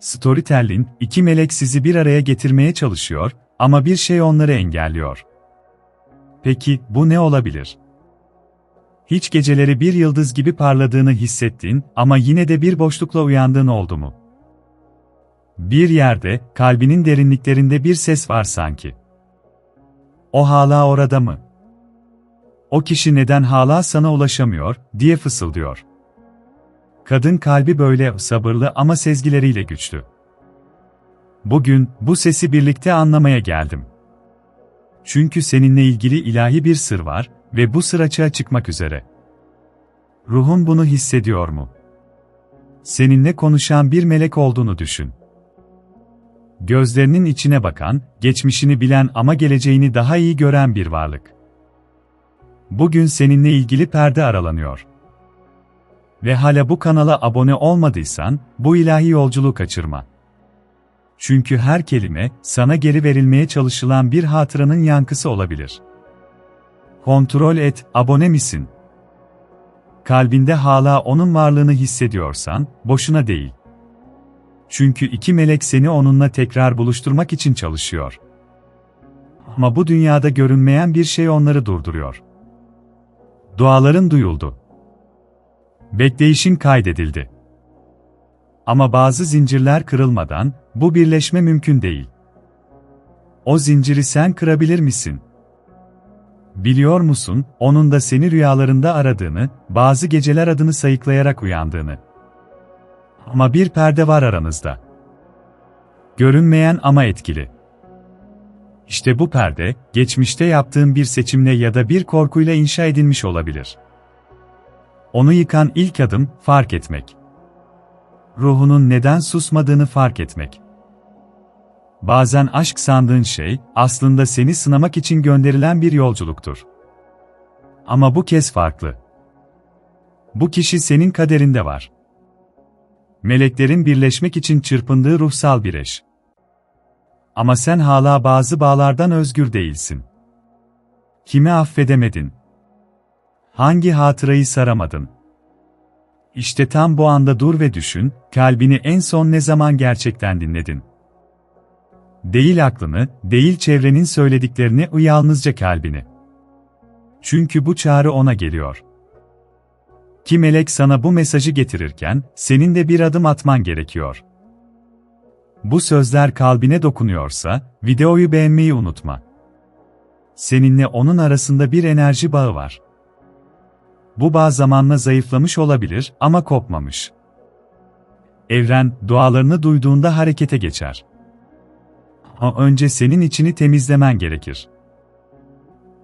Storytelling, iki melek sizi bir araya getirmeye çalışıyor ama bir şey onları engelliyor. Peki, bu ne olabilir? Hiç geceleri bir yıldız gibi parladığını hissettin ama yine de bir boşlukla uyandığın oldu mu? Bir yerde, kalbinin derinliklerinde bir ses var sanki. O hala orada mı? O kişi neden hala sana ulaşamıyor, diye fısıldıyor. Kadın kalbi böyle sabırlı ama sezgileriyle güçlü. Bugün, bu sesi birlikte anlamaya geldim. Çünkü seninle ilgili ilahi bir sır var ve bu sır açığa çıkmak üzere. Ruhun bunu hissediyor mu? Seninle konuşan bir melek olduğunu düşün. Gözlerinin içine bakan, geçmişini bilen ama geleceğini daha iyi gören bir varlık. Bugün seninle ilgili perde aralanıyor. Ve hala bu kanala abone olmadıysan, bu ilahi yolculuğu kaçırma. Çünkü her kelime, sana geri verilmeye çalışılan bir hatıranın yankısı olabilir. Kontrol et, abone misin? Kalbinde hala onun varlığını hissediyorsan, boşuna değil. Çünkü iki melek seni onunla tekrar buluşturmak için çalışıyor. Ama bu dünyada görünmeyen bir şey onları durduruyor. Duaların duyuldu. Bekleyişin kaydedildi. Ama bazı zincirler kırılmadan bu birleşme mümkün değil. O zinciri sen kırabilir misin? Biliyor musun, onun da seni rüyalarında aradığını, bazı geceler adını sayıklayarak uyandığını. Ama bir perde var aranızda. Görünmeyen ama etkili. İşte bu perde, geçmişte yaptığın bir seçimle ya da bir korkuyla inşa edilmiş olabilir. Onu yıkan ilk adım, fark etmek. Ruhunun neden susmadığını fark etmek. Bazen aşk sandığın şey, aslında seni sınamak için gönderilen bir yolculuktur. Ama bu kez farklı. Bu kişi senin kaderinde var. Meleklerin birleşmek için çırpındığı ruhsal bir eş. Ama sen hala bazı bağlardan özgür değilsin. Kimi affedemedin? Hangi hatırayı saramadın? İşte tam bu anda dur ve düşün, kalbini en son ne zaman gerçekten dinledin? Değil aklını, değil çevrenin söylediklerini, yalnızca kalbini. Çünkü bu çağrı ona geliyor. Ki melek sana bu mesajı getirirken, senin de bir adım atman gerekiyor. Bu sözler kalbine dokunuyorsa, videoyu beğenmeyi unutma. Seninle onun arasında bir enerji bağı var. Bu bağ zamanla zayıflamış olabilir ama kopmamış. Evren, dualarını duyduğunda harekete geçer. Ama önce senin içini temizlemen gerekir.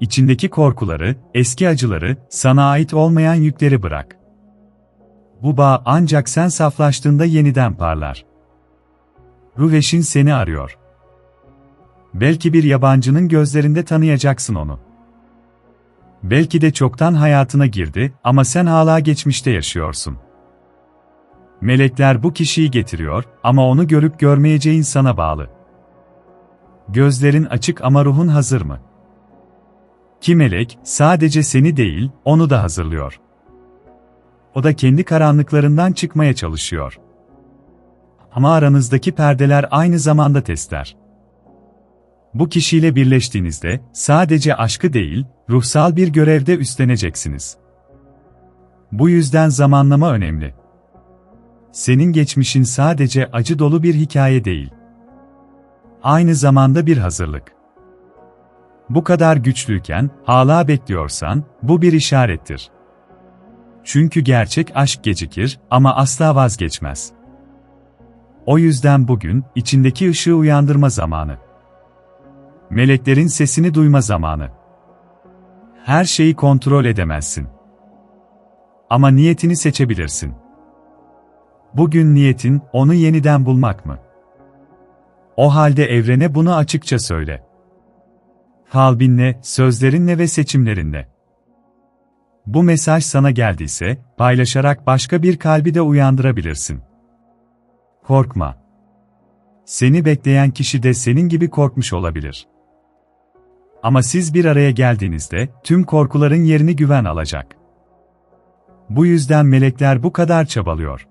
İçindeki korkuları, eski acıları, sana ait olmayan yükleri bırak. Bu bağ ancak sen saflaştığında yeniden parlar. Ruh eşin seni arıyor. Belki bir yabancının gözlerinde tanıyacaksın onu. Belki de çoktan hayatına girdi ama sen hala geçmişte yaşıyorsun. Melekler bu kişiyi getiriyor ama onu görüp görmeyeceğin sana bağlı. Gözlerin açık ama ruhun hazır mı? Ki melek sadece seni değil, onu da hazırlıyor. O da kendi karanlıklarından çıkmaya çalışıyor. Ama aranızdaki perdeler aynı zamanda testler. Bu kişiyle birleştiğinizde sadece aşkı değil, ruhsal bir görevde üstleneceksiniz. Bu yüzden zamanlama önemli. Senin geçmişin sadece acı dolu bir hikaye değil. Aynı zamanda bir hazırlık. Bu kadar güçlüyken hala bekliyorsan bu bir işarettir. Çünkü gerçek aşk gecikir ama asla vazgeçmez. O yüzden bugün içindeki ışığı uyandırma zamanı. Meleklerin sesini duyma zamanı. Her şeyi kontrol edemezsin. Ama niyetini seçebilirsin. Bugün niyetin onu yeniden bulmak mı? O halde evrene bunu açıkça söyle. Kalbinle, sözlerinle ve seçimlerinle. Bu mesaj sana geldiyse, paylaşarak başka bir kalbi de uyandırabilirsin. Korkma. Seni bekleyen kişi de senin gibi korkmuş olabilir. Ama siz bir araya geldiğinizde, tüm korkuların yerini güven alacak. Bu yüzden melekler bu kadar çabalıyor.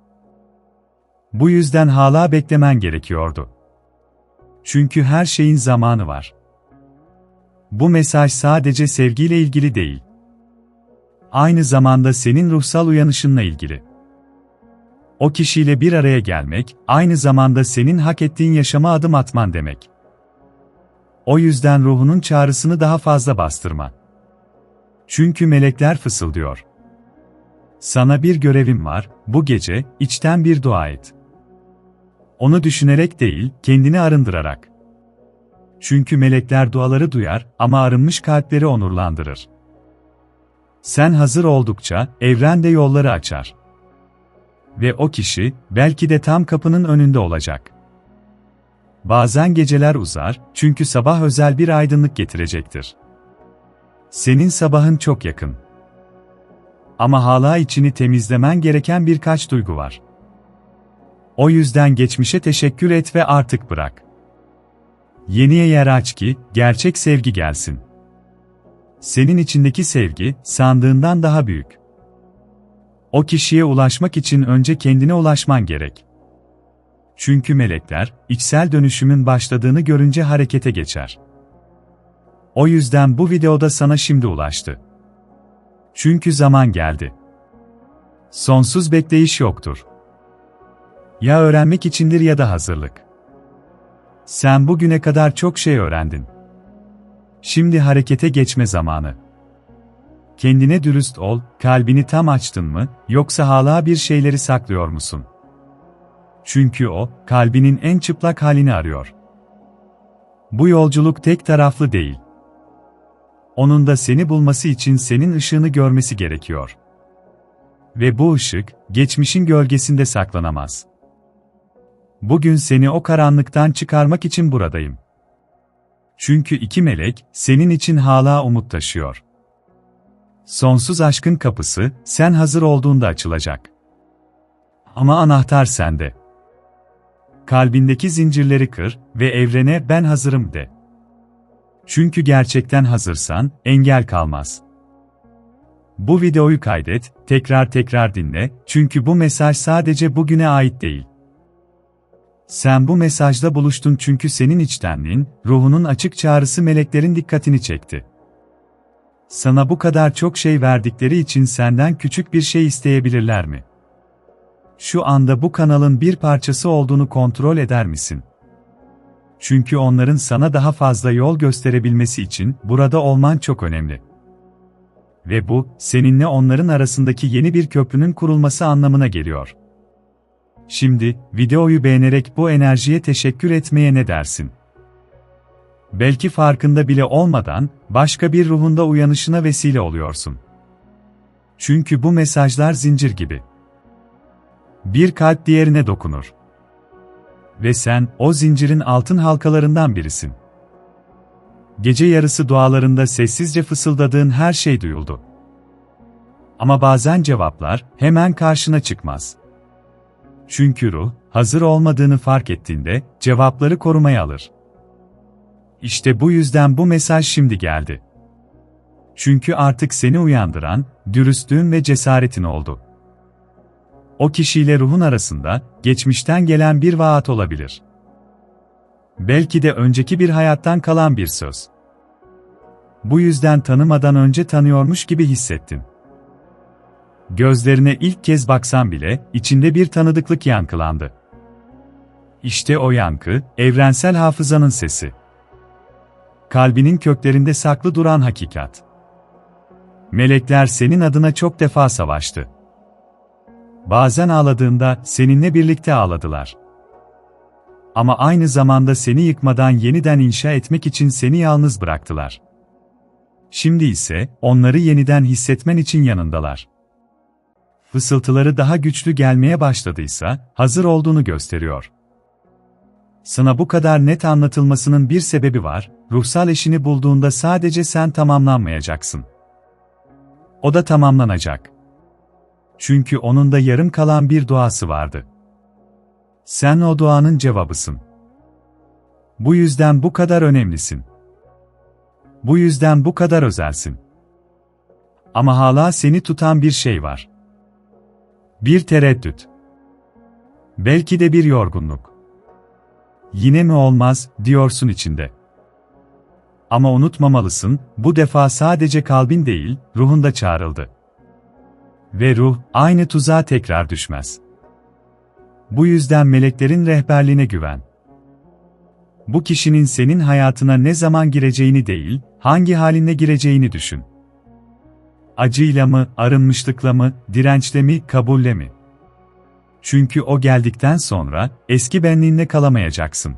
Bu yüzden hala beklemen gerekiyordu. Çünkü her şeyin zamanı var. Bu mesaj sadece sevgiyle ilgili değil. Aynı zamanda senin ruhsal uyanışınla ilgili. O kişiyle bir araya gelmek, aynı zamanda senin hak ettiğin yaşama adım atman demek. O yüzden ruhunun çağrısını daha fazla bastırma. Çünkü melekler fısıldıyor. Sana bir görevim var, bu gece, içten bir dua et. Onu düşünerek değil, kendini arındırarak. Çünkü melekler duaları duyar ama arınmış kalpleri onurlandırır. Sen hazır oldukça, evren de yolları açar. Ve o kişi, belki de tam kapının önünde olacak. Bazen geceler uzar, çünkü sabah özel bir aydınlık getirecektir. Senin sabahın çok yakın. Ama hala içini temizlemen gereken birkaç duygu var. O yüzden geçmişe teşekkür et ve artık bırak. Yeniye yer aç ki, gerçek sevgi gelsin. Senin içindeki sevgi, sandığından daha büyük. O kişiye ulaşmak için önce kendine ulaşman gerek. Çünkü melekler, içsel dönüşümün başladığını görünce harekete geçer. O yüzden bu videoda sana şimdi ulaştı. Çünkü zaman geldi. Sonsuz bekleyiş yoktur. Ya öğrenmek içindir ya da hazırlık. Sen bugüne kadar çok şey öğrendin. Şimdi harekete geçme zamanı. Kendine dürüst ol, kalbini tam açtın mı, yoksa hala bir şeyleri saklıyor musun? Çünkü o, kalbinin en çıplak halini arıyor. Bu yolculuk tek taraflı değil. Onun da seni bulması için senin ışığını görmesi gerekiyor. Ve bu ışık, geçmişin gölgesinde saklanamaz. Bugün seni o karanlıktan çıkarmak için buradayım. Çünkü iki melek, senin için hala umut taşıyor. Sonsuz aşkın kapısı, sen hazır olduğunda açılacak. Ama anahtar sende. Kalbindeki zincirleri kır ve evrene ben hazırım de. Çünkü gerçekten hazırsan, engel kalmaz. Bu videoyu kaydet, tekrar tekrar dinle, çünkü bu mesaj sadece bugüne ait değil. Sen bu mesajda buluştun çünkü senin içtenliğin, ruhunun açık çağrısı meleklerin dikkatini çekti. Sana bu kadar çok şey verdikleri için senden küçük bir şey isteyebilirler mi? Şu anda bu kanalın bir parçası olduğunu kontrol eder misin? Çünkü onların sana daha fazla yol gösterebilmesi için burada olman çok önemli. Ve bu, seninle onların arasındaki yeni bir köprünün kurulması anlamına geliyor. Şimdi, videoyu beğenerek bu enerjiye teşekkür etmeye ne dersin? Belki farkında bile olmadan, başka bir ruhunda uyanışına vesile oluyorsun. Çünkü bu mesajlar zincir gibi. Bir kalp diğerine dokunur. Ve sen, o zincirin altın halkalarından birisin. Gece yarısı dualarında sessizce fısıldadığın her şey duyuldu. Ama bazen cevaplar, hemen karşına çıkmaz. Çünkü ruh, hazır olmadığını fark ettiğinde, cevapları korumaya alır. İşte bu yüzden bu mesaj şimdi geldi. Çünkü artık seni uyandıran, dürüstlüğün ve cesaretin oldu. O kişiyle ruhun arasında, geçmişten gelen bir vaat olabilir. Belki de önceki bir hayattan kalan bir söz. Bu yüzden tanımadan önce tanıyormuş gibi hissettin. Gözlerine ilk kez baksan bile, içinde bir tanıdıklık yankılandı. İşte o yankı, evrensel hafızanın sesi. Kalbinin köklerinde saklı duran hakikat. Melekler senin adına çok defa savaştı. Bazen ağladığında seninle birlikte ağladılar. Ama aynı zamanda seni yıkmadan yeniden inşa etmek için seni yalnız bıraktılar. Şimdi ise onları yeniden hissetmen için yanındalar. Fısıltıları daha güçlü gelmeye başladıysa, hazır olduğunu gösteriyor. Sana bu kadar net anlatılmasının bir sebebi var, ruhsal eşini bulduğunda sadece sen tamamlanmayacaksın. O da tamamlanacak. Çünkü onun da yarım kalan bir duası vardı. Sen o duanın cevabısın. Bu yüzden bu kadar önemlisin. Bu yüzden bu kadar özelsin. Ama hala seni tutan bir şey var. Bir tereddüt. Belki de bir yorgunluk. Yine mi olmaz, diyorsun içinde. Ama unutmamalısın, bu defa sadece kalbin değil, ruhun da çağrıldı. Ve ruh, aynı tuzağa tekrar düşmez. Bu yüzden meleklerin rehberliğine güven. Bu kişinin senin hayatına ne zaman gireceğini değil, hangi halinle gireceğini düşün. Acıyla mı, arınmışlıkla mı, dirençle mi, kabulle mi? Çünkü o geldikten sonra, eski benliğinde kalamayacaksın.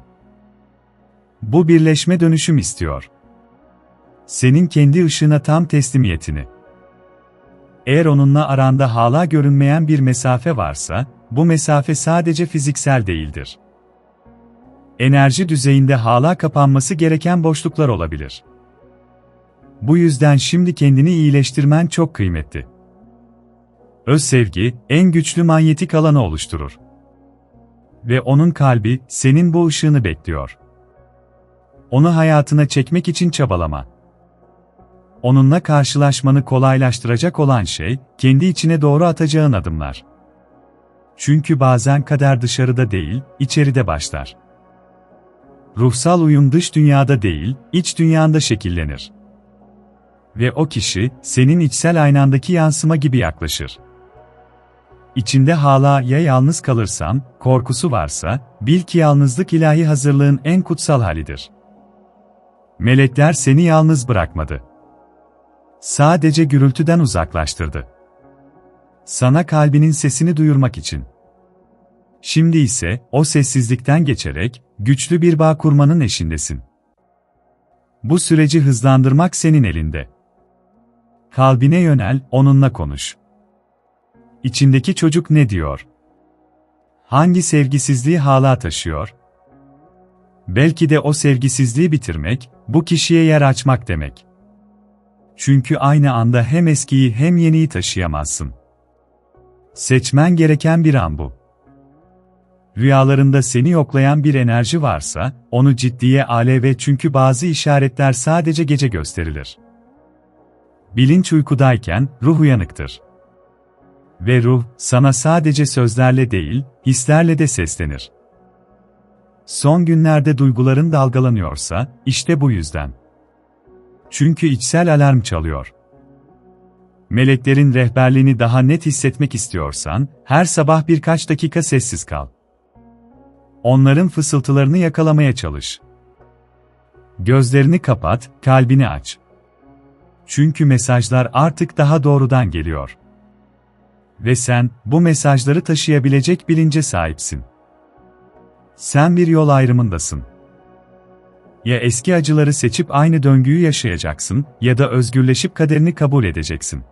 Bu birleşme dönüşüm istiyor. Senin kendi ışığına tam teslimiyetini. Eğer onunla aranda hala görünmeyen bir mesafe varsa, bu mesafe sadece fiziksel değildir. Enerji düzeyinde hala kapanması gereken boşluklar olabilir. Bu yüzden şimdi kendini iyileştirmen çok kıymetli. Öz sevgi, en güçlü manyetik alanı oluşturur. Ve onun kalbi, senin bu ışığını bekliyor. Onu hayatına çekmek için çabalama. Onunla karşılaşmanı kolaylaştıracak olan şey, kendi içine doğru atacağın adımlar. Çünkü bazen kader dışarıda değil, içeride başlar. Ruhsal uyum dış dünyada değil, iç dünyanda şekillenir. Ve o kişi, senin içsel aynandaki yansıma gibi yaklaşır. İçinde hala ya yalnız kalırsan, korkusu varsa, bil ki yalnızlık ilahi hazırlığın en kutsal halidir. Melekler seni yalnız bırakmadı. Sadece gürültüden uzaklaştırdı. Sana kalbinin sesini duyurmak için. Şimdi ise o sessizlikten geçerek güçlü bir bağ kurmanın eşindesin. Bu süreci hızlandırmak senin elinde. Kalbine yönel, onunla konuş. İçindeki çocuk ne diyor? Hangi sevgisizliği hala taşıyor? Belki de o sevgisizliği bitirmek, bu kişiye yer açmak demek. Çünkü aynı anda hem eskiyi hem yeniyi taşıyamazsın. Seçmen gereken bir an bu. Rüyalarında seni yoklayan bir enerji varsa, onu ciddiye ale ve çünkü bazı işaretler sadece gece gösterilir. Bilinç uykudayken, ruh uyanıktır. Ve ruh, sana sadece sözlerle değil, hislerle de seslenir. Son günlerde duyguların dalgalanıyorsa, işte bu yüzden. Çünkü içsel alarm çalıyor. Meleklerin rehberliğini daha net hissetmek istiyorsan, her sabah birkaç dakika sessiz kal. Onların fısıltılarını yakalamaya çalış. Gözlerini kapat, kalbini aç. Çünkü mesajlar artık daha doğrudan geliyor. Ve sen, bu mesajları taşıyabilecek bilince sahipsin. Sen bir yol ayrımındasın. Ya eski acıları seçip aynı döngüyü yaşayacaksın, ya da özgürleşip kaderini kabul edeceksin.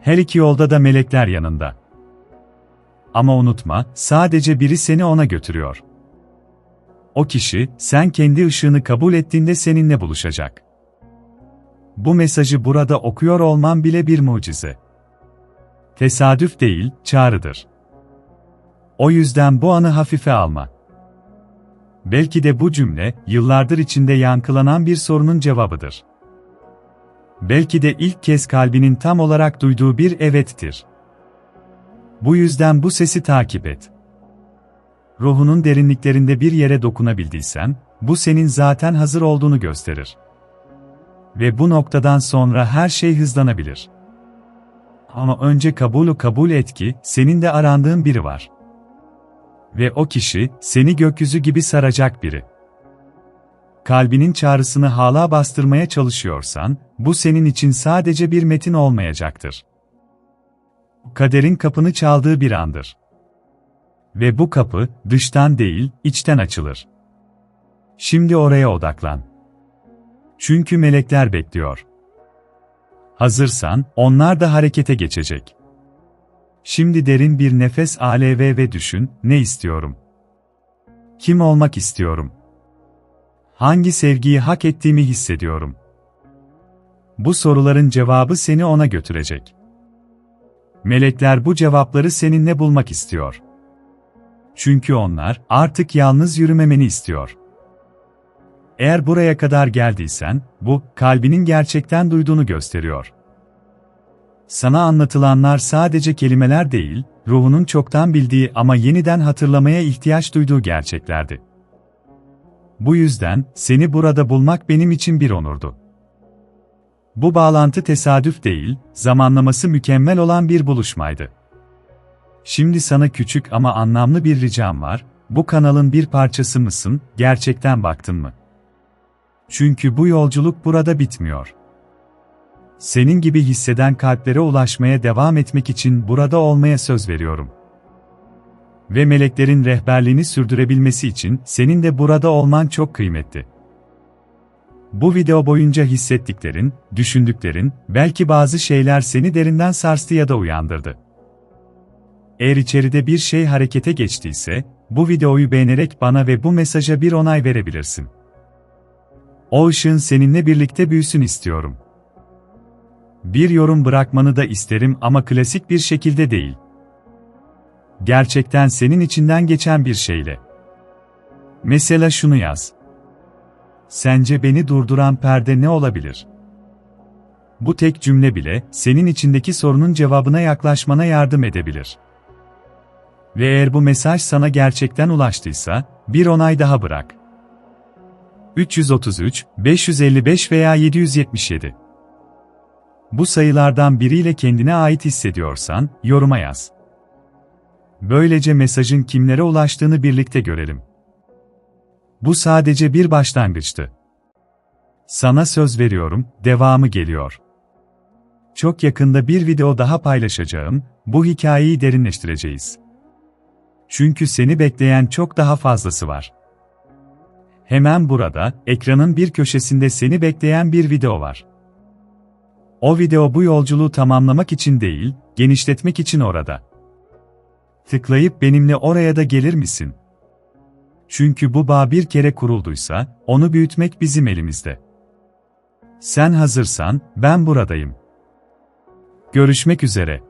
Her iki yolda da melekler yanında. Ama unutma, sadece biri seni ona götürüyor. O kişi, sen kendi ışığını kabul ettiğinde seninle buluşacak. Bu mesajı burada okuyor olman bile bir mucize. Tesadüf değil, çağrıdır. O yüzden bu anı hafife alma. Belki de bu cümle, yıllardır içinde yankılanan bir sorunun cevabıdır. Belki de ilk kez kalbinin tam olarak duyduğu bir evettir. Bu yüzden bu sesi takip et. Ruhunun derinliklerinde bir yere dokunabildiysen, bu senin zaten hazır olduğunu gösterir. Ve bu noktadan sonra her şey hızlanabilir. Ama önce kabulü kabul et ki, senin de arandığın biri var. Ve o kişi, seni gökyüzü gibi saracak biri. Kalbinin çağrısını hala bastırmaya çalışıyorsan, bu senin için sadece bir metin olmayacaktır. Kaderin kapını çaldığı bir andır. Ve bu kapı, dıştan değil, içten açılır. Şimdi oraya odaklan. Çünkü melekler bekliyor. Hazırsan, onlar da harekete geçecek. Şimdi derin bir nefes al ve düşün, ne istiyorum? Kim olmak istiyorum? Hangi sevgiyi hak ettiğimi hissediyorum? Bu soruların cevabı seni ona götürecek. Melekler bu cevapları seninle bulmak istiyor. Çünkü onlar artık yalnız yürümemeni istiyor. Eğer buraya kadar geldiysen, bu kalbinin gerçekten duyduğunu gösteriyor. Sana anlatılanlar sadece kelimeler değil, ruhunun çoktan bildiği ama yeniden hatırlamaya ihtiyaç duyduğu gerçeklerdi. Bu yüzden, seni burada bulmak benim için bir onurdu. Bu bağlantı tesadüf değil, zamanlaması mükemmel olan bir buluşmaydı. Şimdi sana küçük ama anlamlı bir ricam var, bu kanalın bir parçası mısın, gerçekten baktın mı? Çünkü bu yolculuk burada bitmiyor. Senin gibi hisseden kalplere ulaşmaya devam etmek için burada olmaya söz veriyorum. Ve meleklerin rehberliğini sürdürebilmesi için senin de burada olman çok kıymetli. Bu video boyunca hissettiklerin, düşündüklerin, belki bazı şeyler seni derinden sarstı ya da uyandırdı. Eğer içeride bir şey harekete geçtiyse, bu videoyu beğenerek bana ve bu mesaja bir onay verebilirsin. O ışığın seninle birlikte büyüsün istiyorum. Bir yorum bırakmanı da isterim ama klasik bir şekilde değil. Gerçekten senin içinden geçen bir şeyle. Mesela şunu yaz. Sence beni durduran perde ne olabilir? Bu tek cümle bile senin içindeki sorunun cevabına yaklaşmana yardım edebilir. Ve eğer bu mesaj sana gerçekten ulaştıysa, bir onay daha bırak. 333, 555 veya 777. Bu sayılardan biriyle kendine ait hissediyorsan, yoruma yaz. Böylece mesajın kimlere ulaştığını birlikte görelim. Bu sadece bir başlangıçtı. Sana söz veriyorum, devamı geliyor. Çok yakında bir video daha paylaşacağım, bu hikayeyi derinleştireceğiz. Çünkü seni bekleyen çok daha fazlası var. Hemen burada, ekranın bir köşesinde seni bekleyen bir video var. O video bu yolculuğu tamamlamak için değil, genişletmek için orada. Tıklayıp benimle oraya da gelir misin? Çünkü bu bağ bir kere kurulduysa, onu büyütmek bizim elimizde. Sen hazırsan, ben buradayım. Görüşmek üzere.